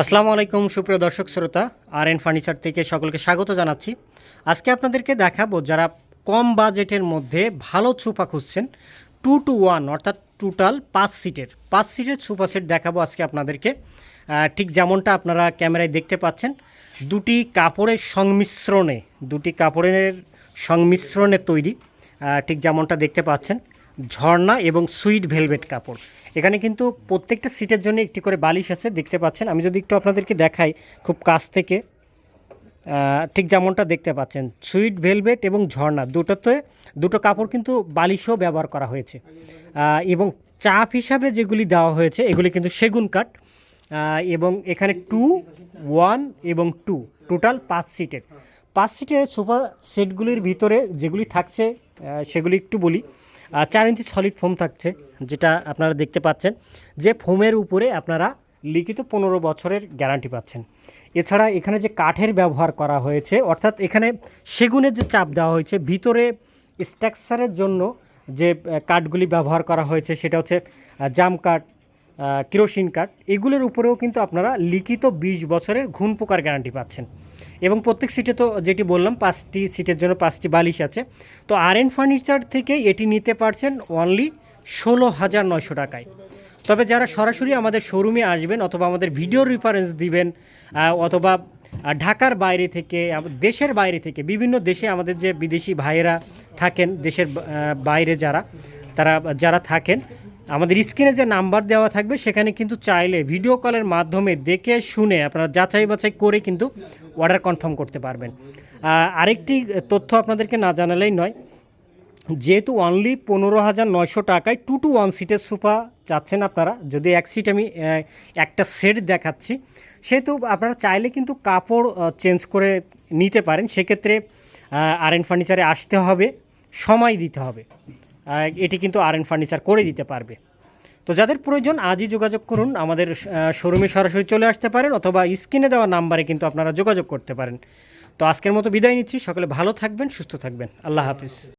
আসসালামু আলাইকুম, সুপ্রিয় দর্শক, শ্রোতা আর এন ফার্নিচার থেকে সকলকে স্বাগত জানাচ্ছি। আজকে আপনাদেরকে দেখাবো যারা কম বাজেটের মধ্যে ভালো সোফা খুঁজছেন টু টু ওয়ান অর্থাৎ টোটাল পাঁচ সিটের পাঁচ সিটের সোফা সেট দেখাবো আজকে আপনাদেরকে। ঠিক যেমনটা আপনারা ক্যামেরায় দেখতে পাচ্ছেন, দুটি কাপড়ের সংমিশ্রণে, দুটি কাপড়ের সংমিশ্রণে তৈরি ঠিক যেমনটা দেখতে পাচ্ছেন। ঝর্ণা এবং সুইট ভেলভেট কাপড়। এখানে কিন্তু প্রত্যেকটা সিটের জন্য একটি করে বালিশ আছে, দেখতে পাচ্ছেন। আমি যদি একটু আপনাদেরকে দেখাই খুব কাছ থেকে ঠিক যেমনটা দেখতে পাচ্ছেন। সুইট ভেলভেট এবং ঝর্ণা দুটোতে, দুটো কাপড় কিন্তু বালিশও ব্যবহার করা হয়েছে। এবং চাপ হিসাবে যেগুলি দেওয়া হয়েছে, এগুলি কিন্তু সেগুন কাঠ। এবং এখানে টু ওয়ান এবং টু টোটাল পাঁচ সিটের। পাঁচ সিটের সোফা সেটগুলির ভিতরে যেগুলি থাকছে সেগুলি একটু বলি। চার ইঞ্চি সলিড ফোম থাকছে, যেটা আপনারা দেখতে পাচ্ছেন। যে ফোমের উপরে আপনারা লিখিত পনেরো বছরের গ্যারান্টি পাচ্ছেন। এছাড়া এখানে যে কাঠের ব্যবহার করা হয়েছে, অর্থাৎ এখানে সেগুনের যে চাপ দেওয়া হয়েছে, ভিতরে স্ট্রাকচারের জন্য যে কাঠগুলি ব্যবহার করা হয়েছে, সেটা হচ্ছে জাম কাঠ কেরোসিন কাঠ, এগুলোর উপরেও কিন্তু আপনারা লিখিত বিশ বছরের ঘুণ পোকার গ্যারান্টি পাচ্ছেন। এবং প্রত্যেক সিটে তো যেটি বললাম, পাঁচটি সিটের জন্য পাঁচটি বালিশ আছে। তো আর এন ফার্নিচার থেকে এটি নিতে পারছেন অনলি ষোলো হাজার নয়শো টাকায়। তবে যারা সরাসরি আমাদের শোরুমে আসবেন অথবা আমাদের ভিডিও রেফারেন্স দিবেন অথবা ঢাকার বাইরে থেকে দেশের বাইরে থেকে, বিভিন্ন দেশে আমাদের যে বিদেশি ভাইয়েরা থাকেন, দেশের বাইরে যারা, তারা, যারা থাকেন আমাদের স্ক্রিনে যে নাম্বার দেওয়া থাকবে, সেখানে কিন্তু চাইলে ভিডিও কলের মাধ্যমে দেখে শুনে আপনারা যাচাই বাছাই করে কিন্তু অর্ডার কনফার্ম করতে পারবেন। আরেকটি তথ্য আপনাদেরকে না জানালেই নয়, যেহেতু অনলি পনেরো হাজার নয়শো টাকায় টু টু ওয়ান সিটের সোফা চাচ্ছেন আপনারা, যদি এক সিট আমি একটা সেট দেখাচ্ছি, সেহেতু আপনারা চাইলে কিন্তু কাপড় চেঞ্জ করে নিতে পারেন। সেক্ষেত্রে আর এন ফার্নিচারে আসতে হবে, সময় দিতে হবে। এটি কিন্তু আর এন ফার্নিচার করে দিতে পারবে। তো যাদের প্রয়োজন আজই যোগাযোগ করুন, আমাদের শোরুমে সরাসরি চলে আসতে পারেন অথবা স্ক্রিনে দেওয়া নাম্বারে কিন্তু আপনারা যোগাযোগ করতে পারেন। তো আজকের মতো বিদায় নিচ্ছি, সকলে ভালো থাকবেন, সুস্থ থাকবেন। আল্লাহ হাফিজ।